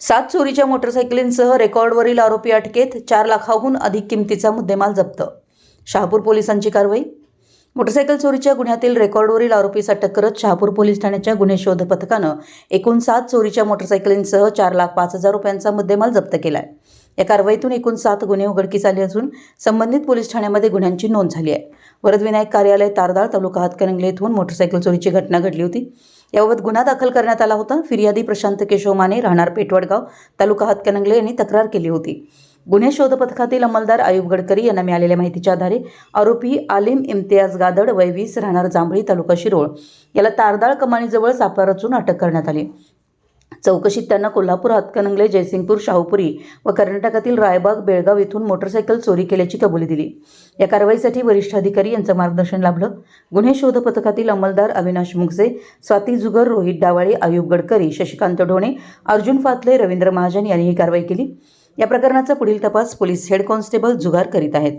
सात चोरीच्या मोटरसायकलींसह रेकॉर्डवरील आरोपी अटकेत चार लाखाहून अधिक किमतीचा मुद्देमाल जप्त. शहापूर पोलिसांची कारवाई. मोटरसायकल चोरीच्या गुन्ह्यातील रेकॉर्डवरील आरोपीस अटक करत शहापूर पोलीस ठाण्याच्या गुन्हे शोध पथकानं एकूण सात चोरीच्या मोटरसायकलींसह चार लाख पाच हजार रुपयांचा मुद्देमाल जप्त केला आहे या कारवाईतून एकूण सात गुन्हे उघडकीस आले असून संबंधित पोलीस ठाण्यामध्ये गुन्ह्यांची नोंद झाली आहे. वरदविनायक कार्यालय तारदाळ तालुका हातकणंगले येथून मोटरसायकल चोरीची घटना घडली होती. याबाबत गुन्हा दाखल करण्यात आला होता. फिर्यादी प्रशांत केशव माने राहणार पेटवडगाव तालुका हातकणंगले यांनी तक्रार केली होती. गुन्हे शोध पथकातील अंमलदार आयुब गडकरी यांना मिळालेल्या माहितीच्या आधारे आरोपी आलिम इम्तियाज गादड वय वीस राहणार जांभळी तालुका शिरोळ याला तारदाळ कमानीजवळ सापळा रचून अटक करण्यात आली. चौकशीत त्यांना कोल्हापूर हातकणंगले जयसिंगपूर शाहूपुरी व कर्नाटकातील रायबाग बेळगाव येथून मोटरसायकल चोरी केल्याची कबुली दिली. या कारवाईसाठी वरिष्ठ अधिकारी यांचं मार्गदर्शन लाभलं. गुन्हे शोध पथकातील अंमलदार अविनाश मुगसे स्वाती जुगर रोहित डावाळे आयुब गडकरी शशिकांत ढोणे अर्जुन फातले रवींद्र महाजन यांनी ही कारवाई केली. या प्रकरणाचा पुढील तपास पोलीस हेड कॉन्स्टेबल जुगार करीत आहेत.